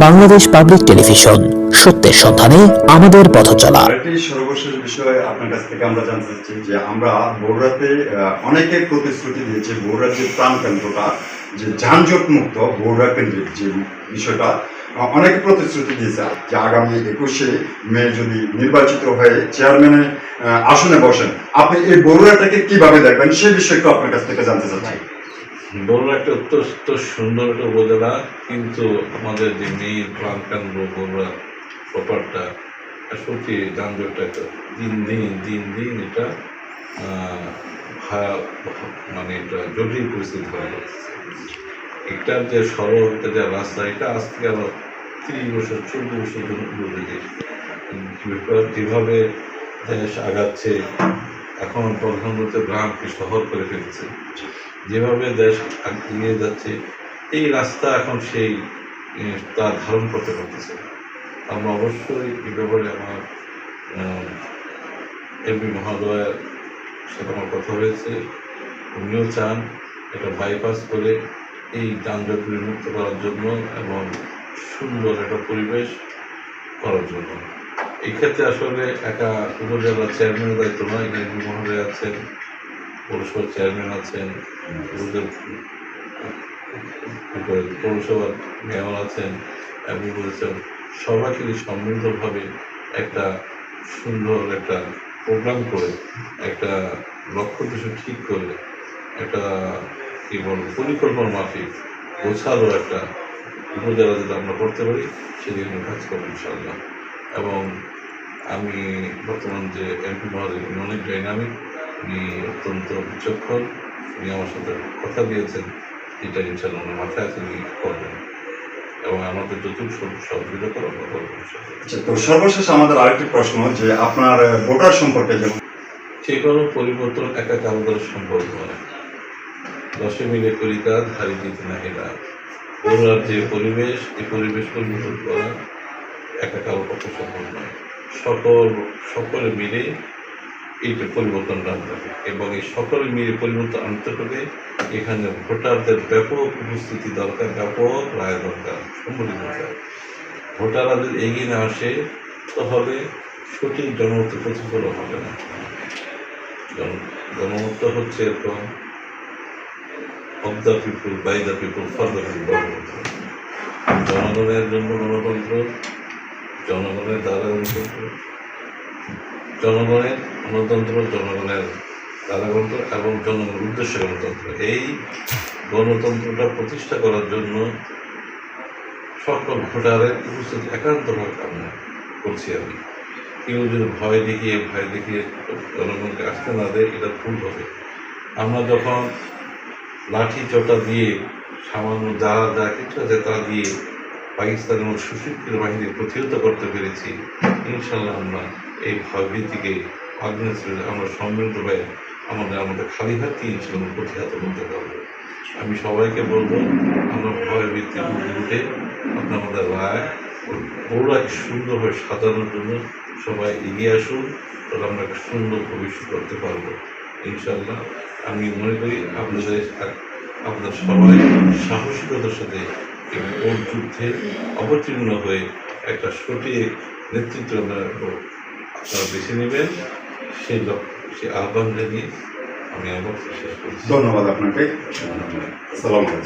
Bangladesh public television. সত্যের সন্ধানে আমাদের পথ চলা। সর্বশেষ আপনার কাছ থেকে আমরা জানতে চাচ্ছি যে আমরা অনেকে প্রতিশ্রুতি দিয়েছে প্রাণ কেন্দ্রটা যে যানজট মুক্ত বগুড়া কেন্দ্রিক যে বিষয়টা অনেকে প্রতিশ্রুতি দিয়েছে যে আগামী একুশে মে যদি নির্বাচিত হয়ে চেয়ারম্যানের আহ, আসনে বসেন আপনি এই বগুড়াটাকে কীভাবে দেখবেন সেই বিষয়ে একটু আপনার কাছ থেকে জানতে চাচ্ছি। বড় একটা অত্যন্ত সুন্দর একটা উপজেলা, কিন্তু আমাদের যে মেইন প্রাণকান্ড বগুড়া প্রপারটা সত্যি যানজটটা দিন দিন দিন দিন এটা মানে এটা জটিল পরিস্থিতি হয়ে যাচ্ছে। এটার যে সড়ক যে রাস্তা, এটা আজ থেকে আরও তিরিশ বছর, চল্লিশ বছর যেভাবে দেশ আগাচ্ছে, এখন প্রধানমন্ত্রী গ্রামকে শহর করে ফেলছে যেভাবে দেশ এগিয়ে যাচ্ছে এই রাস্তা এখন সেই এ, তা ধারণ করতে পারতেছে আমরা অবশ্যই এই ব্যাপারে আমার এমপি মহোদয়ের সাথে আমার কথা হয়েছে। উনিও চান এটা বাইপাস করে এই যানজটগুলি মুক্ত করার জন্য এবং সুন্দর একটা পরিবেশ করার জন্য। এক্ষেত্রে ক্ষেত্রে আসলে একা উপজেলা চেয়ারম্যানের দায়িত্ব নয় এখানে মহোদয় আছেন। পৌরসভার চেয়ারম্যান আছেন পৌরসভার মেয়র আছেন এবং বলেছেন, সবাইকে সম্মিলিতভাবে একটা সুন্দর একটা প্রোগ্রাম করে, একটা লক্ষ্য কিছু ঠিক করে একটা, কি বলব, পরিকল্পনা মাফিক, গোছালো একটা উপজেলা যদি আমরা করতে পারি, সেদিকে আমরা কাজ করব ইনশাল্লাহ এবং আমি বর্তমান যে এমপি মহোদয়, উনি অনেক ডাইনামিক উনি অত্যন্ত বিচক্ষণ। উনি আমার সাথে কথা দিয়েছেন। এটা ইনশাল্লাহ ওনার মাথায় আছে উনি করবেন? এবং আমাদের যতটুকু সহযোগিতা করে। আচ্ছা, তো সর্বশেষ আমাদের আরেকটি প্রশ্ন যে আপনার ভোটার সম্পর্কে যেমন সেই কোনো পরিবর্তন একা কারও দ্বারা সম্ভব নয়। দশে মিলে করি কাজ হারি দিতে না হেরা। ওনার যে পরিবেশ এই পরিবেশ পরিবর্তন করা একা কারও পক্ষে সম্ভব নয়। সকল সকলে মিলে এইটা পরিবর্তনটা আনতে হবে। এবং এই সকলে মিলে পরিবর্তন আনতে হলে এখানে ভোটারদের ব্যাপক উপস্থিতি দরকার, ব্যাপক রায় দরকার, সম্মিলিত দরকার ভোটাররা যদি এগিয়ে না আসে, তাহলে সঠিক জনমত প্রতিফলন হবে না। জন- জনমত হচ্ছে এরকম of the people by the people for the people জনগণের জন্য গণতন্ত্র, জনগণের দ্বারা গণতন্ত্র, জনগণের গণতন্ত্র, জনগণের দ্বারা গণতন্ত্র এবং জনগণের উদ্দেশ্যে গণতন্ত্র। এই গণতন্ত্রটা প্রতিষ্ঠা করার জন্য সকল ভোটারের উপস্থিতি একান্তভাবে কামনা করছি আমি। কেউ যদি ভয় দেখিয়ে ভয় দেখিয়ে জনগণকে আসতে না দেয়, এটা ভুল হবে। আমরা যখন লাঠি চটা দিয়ে সামান্য যারা যা কিছু আছে তা দিয়ে পাকিস্তানের মতো সুশিক্ষিত বাহিনীর প্রতিহত করতে পেরেছি ইনশাল্লাহ আমরা এই ভয়ভীতিকে আগ্নেয় আমরা সম্মিলিতভাবে আমাদের আমাদের খালি হাতে ইনশাল্লাহ প্রতিহত করতে পারব আমি সবাইকে বলব, আমরা ভয়ের ভিত্তি উঠে আপনার আমাদের রায় বড়াকে সুন্দরভাবে সাজানোর জন্য সবাই এগিয়ে আসুন, তাহলে আমরা সুন্দর ভবিষ্যৎ করতে পারব। ইনশাল্লাহ আমি মনে করি আপনাদের আপনার সবাই সাহসিকতার সাথে ওর যুদ্ধে অবতীর্ণ হয়ে একটা সঠিক নেতৃত্ব আপনারা বেছে নেবেন। সে সেই আহ্বান জানিয়ে আমি আমার শেষ করছি। ধন্যবাদ আপনাকে। সালাম আলাইকুম।